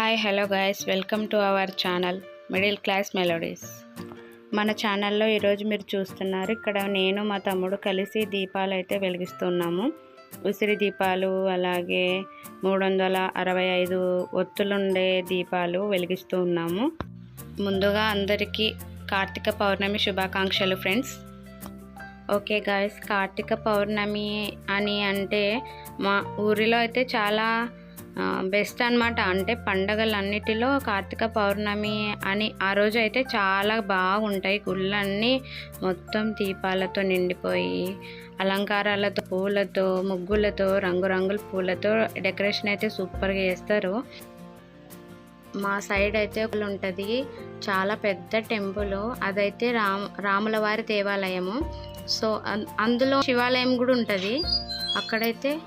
Hi hello guys welcome to our channel middle class melodies. మన ఛానల్లో ఈరోజు మీరు చూస్తున్నారు ఇక్కడ నేను మా తమ్ముడు కలిసి దీపాలు అయితే వెలిగిస్తున్నాము. ఉసిరి దీపాలు అలాగే మూడు వందల అరవై ఐదు ఒత్తులుండే దీపాలు వెలిగిస్తూ ఉన్నాము. ముందుగా అందరికీ కార్తీక పౌర్ణమి శుభాకాంక్షలు friends. Okay guys Karthika Pournami అని అంటే మా ఊరిలో అయితే చాలా బెస్ట్ అన్నమాట. అంటే పండగలన్నిటిలో కార్తీక పౌర్ణమి అని ఆ రోజు అయితే చాలా బాగుంటాయి. గుళ్ళన్నీ మొత్తం దీపాలతో నిండిపోయి అలంకారాలతో పూలతో ముగ్గులతో రంగురంగుల పూలతో డెకరేషన్ అయితే సూపర్గా చేస్తారు. మా సైడ్ అయితే ఒకటి ఉంటుంది. చాలా పెద్ద టెంపుల్. అదైతే రామ్ రాముల వారి దేవాలయము. సో అందులో శివాలయం కూడా ఉంటుంది. అక్కడైతే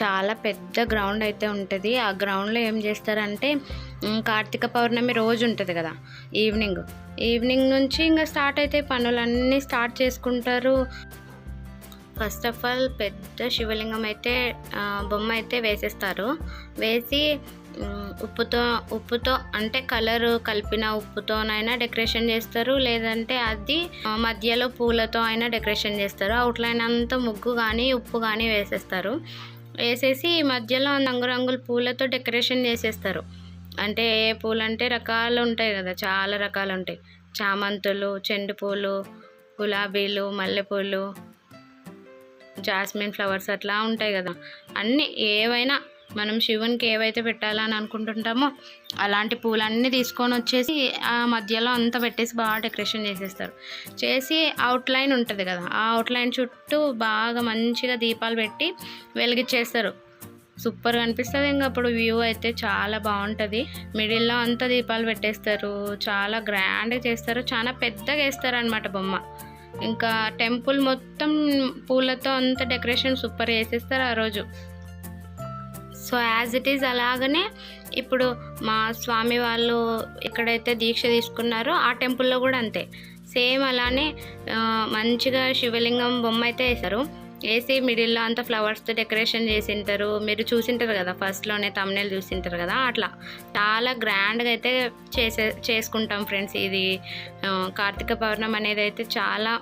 చాలా పెద్ద గ్రౌండ్ అయితే ఉంటుంది. ఆ గ్రౌండ్లో ఏం చేస్తారంటే కార్తీక పౌర్ణమి రోజు ఉంటుంది కదా ఈవినింగ్. ఈవినింగ్ నుంచి ఇంకా స్టార్ట్ అయితే పనులన్నీ స్టార్ట్ చేసుకుంటారు. ఫస్ట్ ఆఫ్ ఆల్ పెద్ద శివలింగం అయితే బొమ్మ అయితే వేసేస్తారు. వేసి ఉప్పుతో ఉప్పుతో అంటే కలర్ కలిపిన ఉప్పుతోనైనా డెకరేషన్ చేస్తారు. లేదంటే అది మధ్యలో పూలతో అయినా డెకరేషన్ చేస్తారు. అవుట్లైన్ అంతా ముగ్గు కానీ ఉప్పు కానీ వేసేస్తారు. వేసేసి మధ్యలో రంగురంగుల పూలతో డెకరేషన్ చేసేస్తారు. అంటే ఏ పూలు అంటే రకాలు ఉంటాయి కదా చాలా రకాలు ఉంటాయి. చామంతులు చెండు పూలు గులాబీలు మల్లెపూలు జాస్మిన్ ఫ్లవర్స్ అట్లా ఉంటాయి కదా. అన్నీ ఏవైనా మనం శివునికి ఏవైతే పెట్టాలని అనుకుంటుంటామో అలాంటి పూలన్నీ తీసుకొని వచ్చేసి ఆ మధ్యలో అంతా పెట్టేసి బాగా డెకరేషన్ చేసేస్తారు. చేసి అవుట్లైన్ ఉంటుంది కదా ఆ అవుట్లైన్ చుట్టూ బాగా మంచిగా దీపాలు పెట్టి వెలిగించేస్తారు. సూపర్గా అనిపిస్తుంది. ఇంకా అప్పుడు వ్యూ అయితే చాలా బాగుంటుంది. మిడిల్లో అంతా దీపాలు పెట్టేస్తారు. చాలా గ్రాండ్గా చేస్తారు. చాలా పెద్దగా వేస్తారు అనమాట బొమ్మ. ఇంకా టెంపుల్ మొత్తం పూలతో అంత డెకరేషన్ సూపర్ చేసేస్తారు ఆ రోజు. సో యాజ్ ఇట్ ఈజ్ అలాగనే ఇప్పుడు మా స్వామి వాళ్ళు ఎక్కడైతే దీక్ష తీసుకున్నారో ఆ టెంపుల్లో కూడా అంతే. సేమ్ అలానే మంచిగా శివలింగం బొమ్మ అయితే వేశారు. వేసి మిడిల్లో అంతా ఫ్లవర్స్తో డెకరేషన్ చేసింటారు. మీరు చూసింటారు కదా ఫస్ట్లోనే తమ్నేలు చూసింటారు కదా అట్లా. చాలా గ్రాండ్గా అయితే చేసే చేసుకుంటాం ఫ్రెండ్స్ ఇది కార్తీక పౌర్ణమి అనేది అయితే చాలా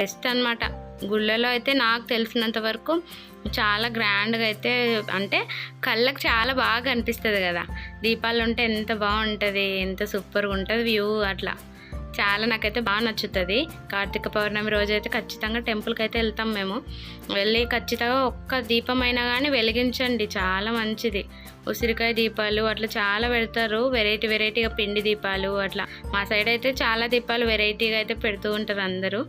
బెస్ట్ అన్నమాట. గుళ్ళలో అయితే నాకు తెలిసినంత వరకు చాలా గ్రాండ్గా అయితే అంటే కళ్ళకు చాలా బాగా అనిపిస్తుంది కదా. దీపాలు ఉంటే ఎంత బాగుంటుంది ఎంత సూపర్గా ఉంటుంది వ్యూ అట్లా. చాలా నాకైతే బాగా నచ్చుతుంది. కార్తీక పౌర్ణమి రోజు అయితే ఖచ్చితంగా టెంపుల్కి అయితే వెళ్తాం మేము. వెళ్ళి ఖచ్చితంగా ఒక్క దీపం అయినా కానీ వెలిగించండి. చాలా మంచిది. ఉసిరికాయ దీపాలు అట్లా చాలా పెడతారు. వెరైటీ వెరైటీగా పిండి దీపాలు అట్లా. మా సైడ్ అయితే చాలా దీపాలు వెరైటీగా అయితే పెడుతూ ఉంటారు అందరూ.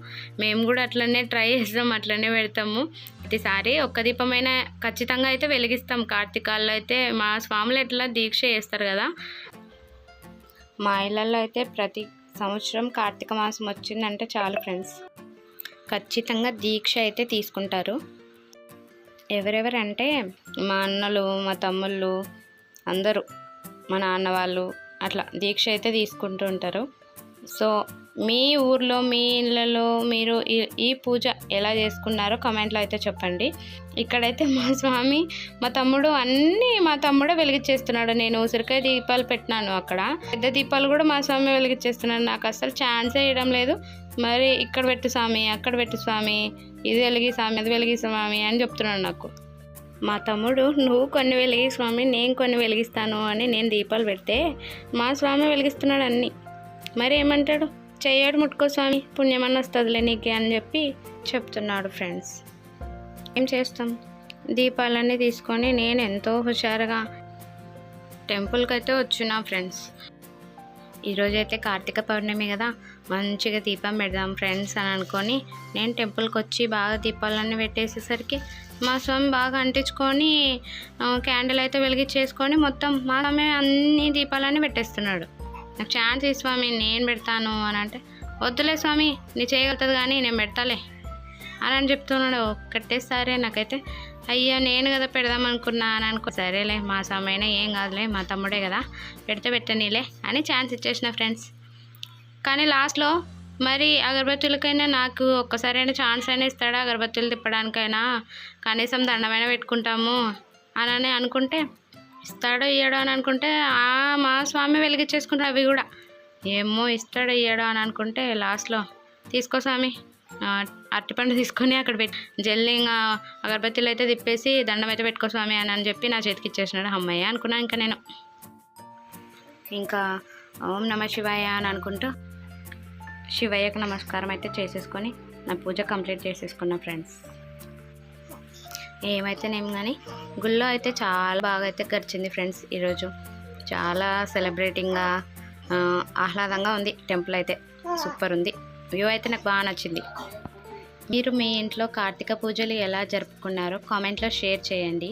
మేము కూడా అట్లనే ట్రై చేస్తాం అట్లనే పెడతాము. ప్రతిసారి ఒక్క దీపమైనా ఖచ్చితంగా అయితే వెలిగిస్తాం. కార్తీకాల్లో అయితే మా స్వాములు ఎట్లా దీక్ష చేస్తారు కదా. మా ఇళ్ళల్లో అయితే ప్రతి సంవత్సరం కార్తీక మాసం వచ్చిందంటే చాలు ఫ్రెండ్స్. ఖచ్చితంగా దీక్ష అయితే తీసుకుంటారు. ఎవరెవరంటే మా అన్నలు మా తమ్ముళ్ళు అందరూ మా నాన్న వాళ్ళు అట్లా దీక్ష అయితే తీసుకుంటూ ఉంటారు. సో మీ ఊర్లో మీ ఇళ్ళలో మీరు ఈ- ఈ పూజ ఎలా చేసుకున్నారో కమెంట్లో అయితే చెప్పండి. ఇక్కడైతే మా స్వామి మా తమ్ముడు అన్నీ మా తమ్ముడే వెలిగించేస్తున్నాడు. నేను ఉసిరికాయ దీపాలు పెట్టినాను అక్కడ. పెద్ద దీపాలు కూడా మా స్వామి వెలిగించేస్తున్నాడు. నాకు అసలు ఛాన్సే ఇవ్వడం లేదు. మరి ఇక్కడ పెట్టు స్వామి అక్కడ పెట్టు స్వామి ఇది వెలిగి స్వామి అది వెలిగి స్వామి అని చెప్తున్నాడు నాకు. మా తమ్ముడు నువ్వు కొన్ని వెలిగి స్వామి నేను కొన్ని వెలిగిస్తాను అని నేను దీపాలు పెడితే మా స్వామి వెలిగిస్తున్నాడు అన్నీ. మరి ఏమంటాడు? చెయ్యాడు ముట్టుకో స్వామి పుణ్యమన్న వస్తుందిలే నీకే అని చెప్పి చెప్తున్నాడు ఫ్రెండ్స్. ఏం చేస్తాం? దీపాలన్నీ తీసుకొని నేను ఎంతో హుషారుగా టెంపుల్కి అయితే వచ్చిన ఫ్రెండ్స్. ఈరోజైతే కార్తీక పౌర్ణమి కదా మంచిగా దీపం పెడదాం ఫ్రెండ్స్ అని అనుకొని నేను టెంపుల్కి వచ్చి బాగా దీపాలన్నీ పెట్టేసేసరికి మా స్వామి బాగా అంటించుకొని క్యాండిల్ అయితే వెలిగించేసుకొని మొత్తం మా స్వామి అన్ని దీపాలన్నీ పెట్టేస్తున్నాడు. నాకు ఛాన్స్ ఈ స్వామి నేను పెడతాను అని అంటే వద్దులే స్వామి నీ చేయగలుగుతుంది కానీ నేను పెడతాలే అని అని చెప్తున్నాడు. ఒక్కటేసారి నాకైతే అయ్యా నేను కదా పెడదాం అనుకున్నా అని అనుకో సరేలే మా సమయన ఏం కాదులే మా తమ్ముడే కదా పెడితే పెట్టనీలే అని ఛాన్స్ ఇచ్చేసిన ఫ్రెండ్స్. కానీ లాస్ట్లో మరి అగరబత్తులకైనా నాకు ఒక్కసారైనా ఛాన్స్ అయినా ఇస్తాడా అగరబత్తులు తిప్పడానికైనా? కనీసం దండమైనా పెట్టుకుంటాము అని అనుకుంటే ఇస్తాడో ఇయ్యాడో అని అనుకుంటే ఆ మా స్వామి వెలిగించేసుకుంటారు అవి కూడా. ఏమో ఇస్తాడో ఇయ్యాడో అని అనుకుంటే లాస్ట్లో తీసుకో స్వామి. అరటిపండు తీసుకొని అక్కడ పెట్టి జల్లి ఇంకా అగరబత్తీలు అయితే తిప్పేసి దండం అయితే పెట్టుకో స్వామి అని అని చెప్పి నా చేతికి ఇచ్చేసినాడు అమ్మయ్య అనుకున్నా ఇంకా నేను. ఇంకా ఓం నమ శివాయ అని అనుకుంటూ శివయ్యకు నమస్కారం అయితే చేసేసుకొని నా పూజ కంప్లీట్ చేసేసుకున్నా ఫ్రెండ్స్. ఏమైతేనేం కానీ గుళ్ళో అయితే చాలా బాగా అయితే గడిచింది ఫ్రెండ్స్ ఈరోజు. చాలా సెలబ్రేటింగ్గా ఆహ్లాదంగా ఉంది టెంపుల్ అయితే. సూపర్ ఉంది. వ్యూ అయితే నాకు బాగా నచ్చింది. మీరు మీ ఇంట్లో కార్తీక పూజలు ఎలా జరుపుకున్నారో కామెంట్లో షేర్ చేయండి.